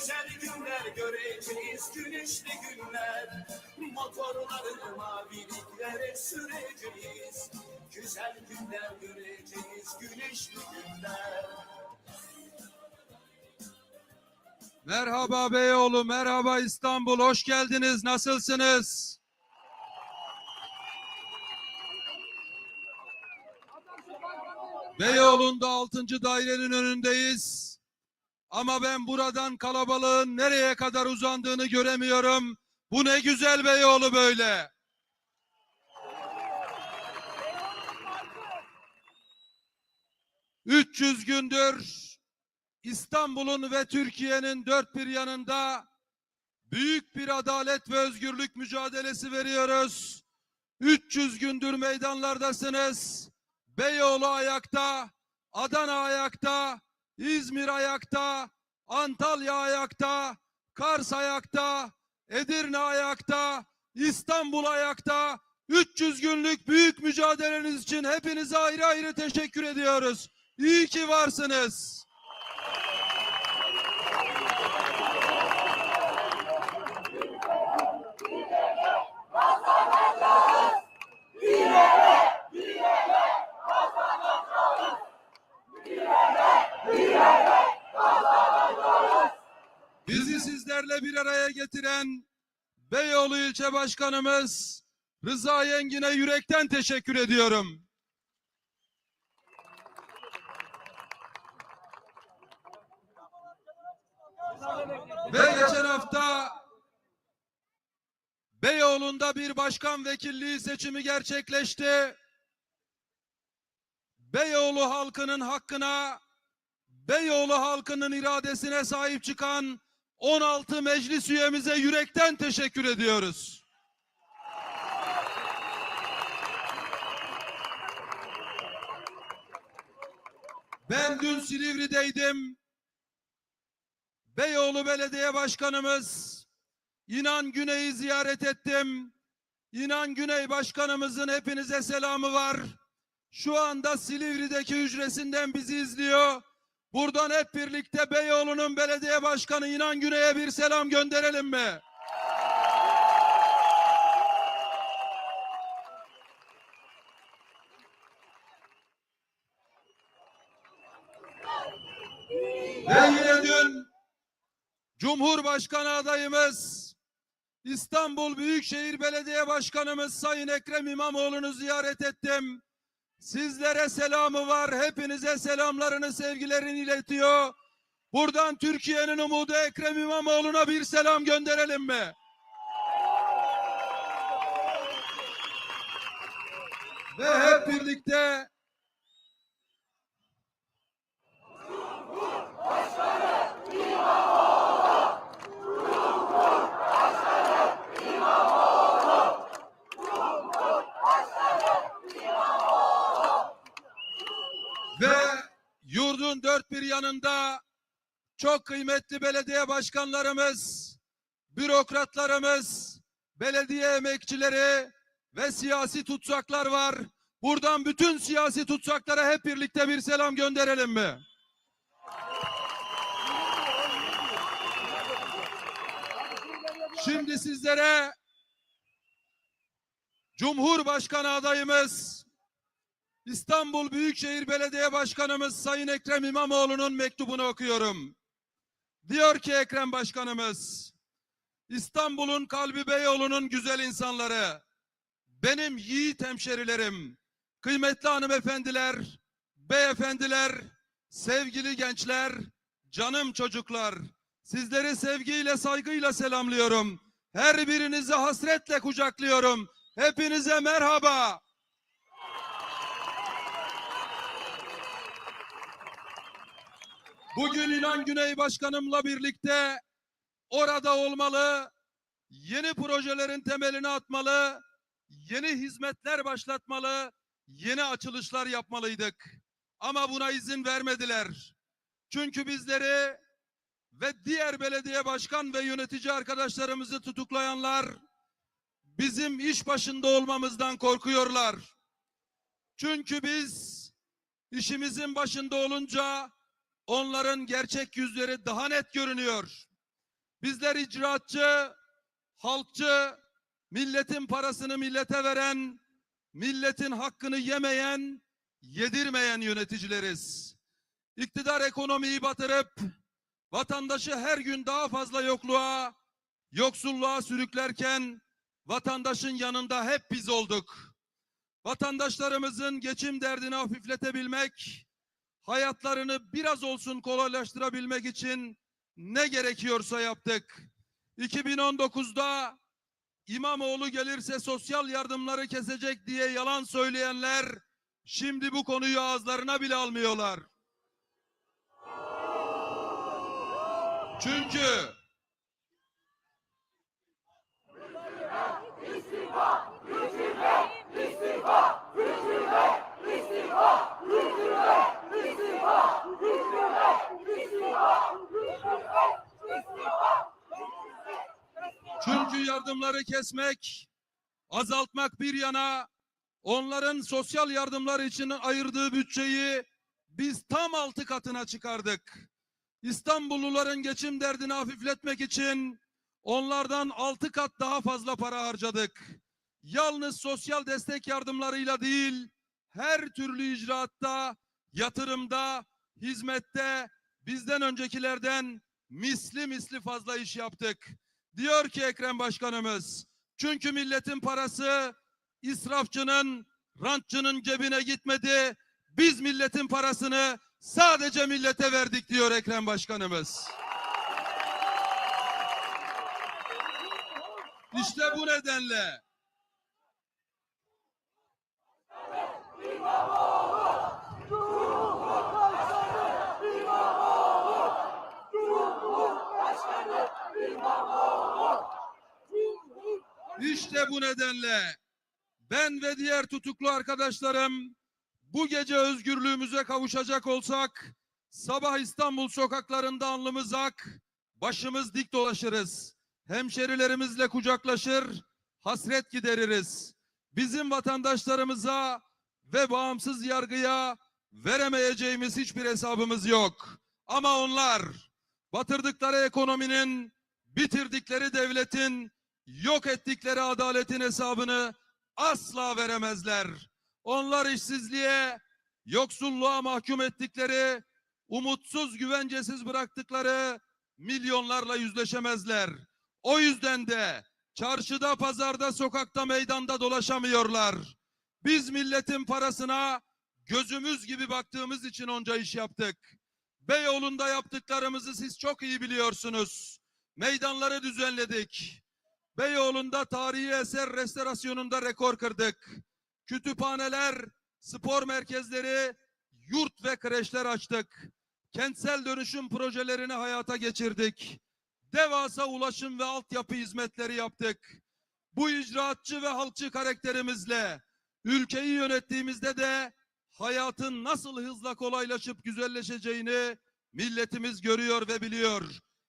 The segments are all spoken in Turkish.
Güzel günler göreceğiz, güneşli günler. Motorları maviliklere süreceğiz. Güzel günler göreceğiz, güneşli günler. Merhaba Beyoğlu, merhaba İstanbul, hoş geldiniz. Nasılsınız? Beyoğlu'nda 6. dairenin önündeyiz. Ama ben buradan kalabalığın nereye kadar uzandığını göremiyorum. Bu ne güzel Beyoğlu böyle. ...300 gündür İstanbul'un ve Türkiye'nin dört bir yanında büyük bir adalet ve özgürlük mücadelesi veriyoruz. 300 gündür meydanlardasınız. Beyoğlu ayakta, Adana ayakta, İzmir ayakta, Antalya ayakta, Kars ayakta, Edirne ayakta, İstanbul ayakta. 300 günlük büyük mücadeleniz için hepinize ayrı ayrı teşekkür ediyoruz. İyi ki varsınız. Bizi sizlerle bir araya getiren Beyoğlu ilçe başkanımız Rıza Yengin'e yürekten teşekkür ediyorum. Ve geçen hafta Beyoğlu'nda bir başkan vekilliği seçimi gerçekleşti. Beyoğlu halkının hakkına, Beyoğlu halkının iradesine sahip çıkan 16 meclis üyemize yürekten teşekkür ediyoruz. Ben dün Silivri'deydim. Beyoğlu Belediye Başkanımız İnan Güney'i ziyaret ettim. İnan Güney Başkanımızın hepinize selamı var. Şu anda Silivri'deki hücresinden bizi izliyor. Buradan hep birlikte Beyoğlu'nun belediye başkanı İnan Güney'e bir selam gönderelim mi? Ve yine dün Cumhurbaşkanı adayımız İstanbul Büyükşehir Belediye Başkanımız Sayın Ekrem İmamoğlu'nu ziyaret ettim. Sizlere selamı var. Hepinize selamlarını, sevgilerini iletiyor. Buradan Türkiye'nin umudu Ekrem İmamoğlu'na bir selam gönderelim mi? Ve hep birlikte ve yurdun dört bir yanında çok kıymetli belediye başkanlarımız, bürokratlarımız, belediye emekçileri ve siyasi tutsaklar var. Buradan bütün siyasi tutsaklara hep birlikte bir selam gönderelim mi? Şimdi sizlere Cumhurbaşkanı adayımız İstanbul Büyükşehir Belediye Başkanımız Sayın Ekrem İmamoğlu'nun mektubunu okuyorum. Diyor ki Ekrem Başkanımız, İstanbul'un kalbi Beyoğlu'nun güzel insanları, benim yiğit hemşerilerim, kıymetli hanımefendiler, beyefendiler, sevgili gençler, canım çocuklar, sizleri sevgiyle, saygıyla selamlıyorum. Her birinizi hasretle kucaklıyorum. Hepinize merhaba. Bugün İnan Güney Başkanımla birlikte orada olmalı, yeni projelerin temelini atmalı, yeni hizmetler başlatmalı, yeni açılışlar yapmalıydık. Ama buna izin vermediler. Çünkü bizleri ve diğer belediye başkan ve yönetici arkadaşlarımızı tutuklayanlar bizim iş başında olmamızdan korkuyorlar. Çünkü biz işimizin başında olunca onların gerçek yüzleri daha net görünüyor. Bizler icraatçı, halkçı, milletin parasını millete veren, milletin hakkını yemeyen, yedirmeyen yöneticileriz. İktidar ekonomiyi batırıp vatandaşı her gün daha fazla yokluğa, yoksulluğa sürüklerken vatandaşın yanında hep biz olduk. Vatandaşlarımızın geçim derdini hafifletebilmek, hayatlarını biraz olsun kolaylaştırabilmek için ne gerekiyorsa yaptık. 2019'da İmamoğlu gelirse sosyal yardımları kesecek diye yalan söyleyenler şimdi bu konuyu ağızlarına bile almıyorlar. Çünkü Çünkü yardımları kesmek, azaltmak bir yana onların sosyal yardımlar için ayırdığı bütçeyi biz tam altı katına çıkardık. İstanbulluların geçim derdini hafifletmek için onlardan altı kat daha fazla para harcadık. Yalnız sosyal destek yardımlarıyla değil, her türlü icraatta, yatırımda, hizmette bizden öncekilerden misli misli fazla iş yaptık. Diyor ki Ekrem Başkanımız, çünkü milletin parası israfçının, rantçının cebine gitmedi. Biz milletin parasını sadece millete verdik diyor Ekrem Başkanımız. İşte bu nedenle İşte bu nedenle ben ve diğer tutuklu arkadaşlarım bu gece özgürlüğümüze kavuşacak olsak sabah İstanbul sokaklarında alnımız ak, başımız dik dolaşırız. Hemşerilerimizle kucaklaşır, hasret gideririz. Bizim vatandaşlarımıza ve bağımsız yargıya veremeyeceğimiz hiçbir hesabımız yok. Ama onlar batırdıkları ekonominin, bitirdikleri devletin, yok ettikleri adaletin hesabını asla veremezler. Onlar işsizliğe, yoksulluğa mahkum ettikleri, umutsuz, güvencesiz bıraktıkları milyonlarla yüzleşemezler. O yüzden de çarşıda, pazarda, sokakta, meydanda dolaşamıyorlar. Biz milletin parasına gözümüz gibi baktığımız için onca iş yaptık. Beyoğlu'nda yaptıklarımızı siz çok iyi biliyorsunuz. Meydanları düzenledik. Beyoğlu'nda tarihi eser restorasyonunda rekor kırdık. Kütüphaneler, spor merkezleri, yurt ve kreşler açtık. Kentsel dönüşüm projelerini hayata geçirdik. Devasa ulaşım ve altyapı hizmetleri yaptık. Bu icraatçı ve halkçı karakterimizle ülkeyi yönettiğimizde de hayatın nasıl hızla kolaylaşıp güzelleşeceğini milletimiz görüyor ve biliyor.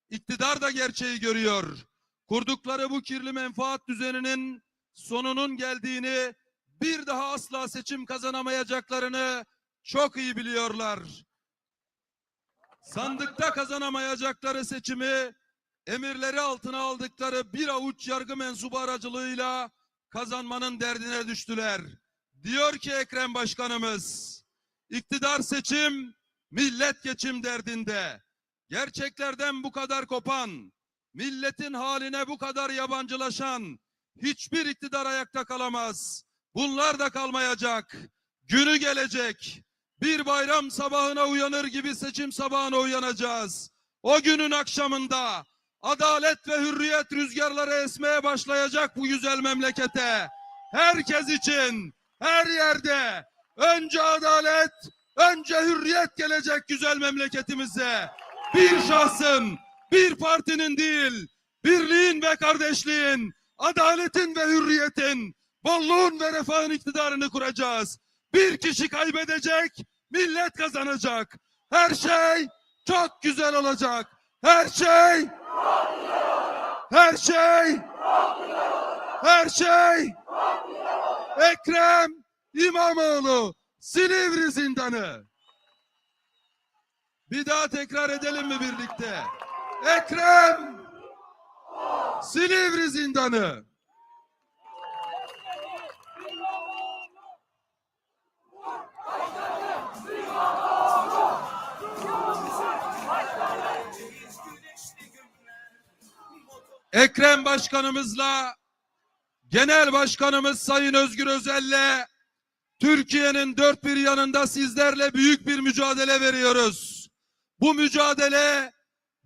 İktidar da gerçeği görüyor kurdukları bu kirli menfaat düzeninin sonunun geldiğini, bir daha asla seçim kazanamayacaklarını çok iyi biliyorlar. Sandıkta kazanamayacakları seçimi emirleri altına aldıkları bir avuç yargı mensubu aracılığıyla kazanmanın derdine düştüler. Diyor ki Ekrem Başkanımız, iktidar seçim, millet geçim derdinde. Gerçeklerden bu kadar kopan, milletin haline bu kadar yabancılaşan hiçbir iktidar ayakta kalamaz. Bunlar da kalmayacak. Günü gelecek. Bir bayram sabahına uyanır gibi seçim sabahına uyanacağız. O günün akşamında adalet ve hürriyet rüzgarları esmeye başlayacak bu güzel memlekete. Herkes için, her yerde önce adalet, önce hürriyet gelecek güzel memleketimize. Bir şahsın, bir partinin değil, birliğin ve kardeşliğin, adaletin ve hürriyetin, bolluğun ve refahın iktidarını kuracağız. Bir kişi kaybedecek, millet kazanacak. Her şey çok güzel olacak. Her şey her şey her şey Ekrem İmamoğlu Silivri zindanı. Bir daha tekrar edelim mi birlikte? Ekrem Silivri zindanı. Ekrem Başkanımızla Genel Başkanımız Sayın Özgür Özel'le Türkiye'nin dört bir yanında sizlerle büyük bir mücadele veriyoruz. Bu mücadele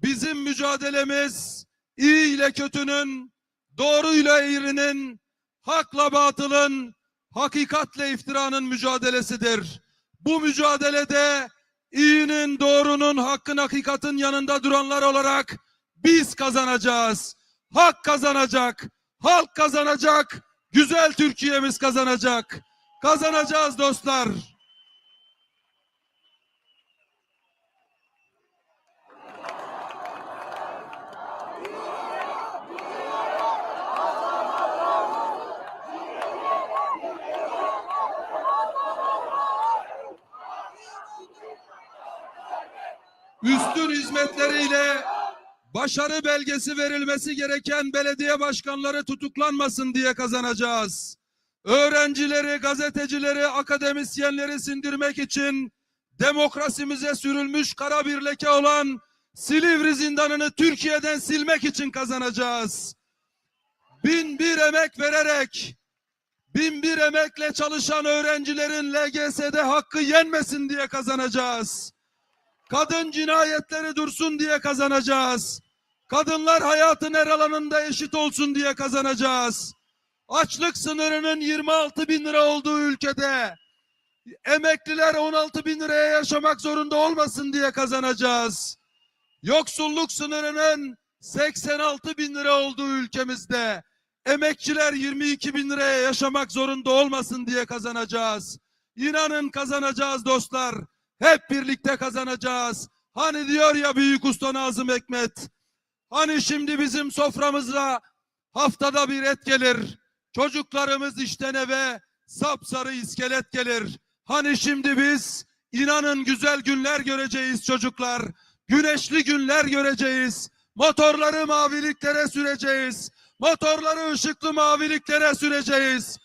bizim mücadelemiz iyi ile kötünün, doğruyla eğrinin, hakla batılın, hakikatle iftiranın mücadelesidir. Bu mücadelede iyinin, doğrunun, hakkın, hakikatin yanında duranlar olarak biz kazanacağız. Hak kazanacak, halk kazanacak, güzel Türkiye'miz kazanacak. Kazanacağız dostlar. Hizmetleriyle başarı belgesi verilmesi gereken belediye başkanları tutuklanmasın diye kazanacağız. Öğrencileri, gazetecileri, akademisyenleri sindirmek için demokrasimize sürülmüş kara bir leke olan Silivri zindanını Türkiye'den silmek için kazanacağız. Bin bir emek vererek, bin bir emekle çalışan öğrencilerin LGS'de hakkı yenmesin diye kazanacağız. Kadın cinayetleri dursun diye kazanacağız. Kadınlar hayatın her alanında eşit olsun diye kazanacağız. Açlık sınırının 26 bin lira olduğu ülkede emekliler 16 bin liraya yaşamak zorunda olmasın diye kazanacağız. Yoksulluk sınırının 86 bin lira olduğu ülkemizde emekçiler 22 bin liraya yaşamak zorunda olmasın diye kazanacağız. İnanın kazanacağız dostlar. Hep birlikte kazanacağız. Hani diyor ya büyük usta Nazım Hikmet. Hani şimdi bizim soframıza haftada bir et gelir. Çocuklarımız işten eve sapsarı iskelet gelir. Hani şimdi biz inanın güzel günler göreceğiz çocuklar. Güneşli günler göreceğiz. Motorları maviliklere süreceğiz. Motorları ışıklı maviliklere süreceğiz.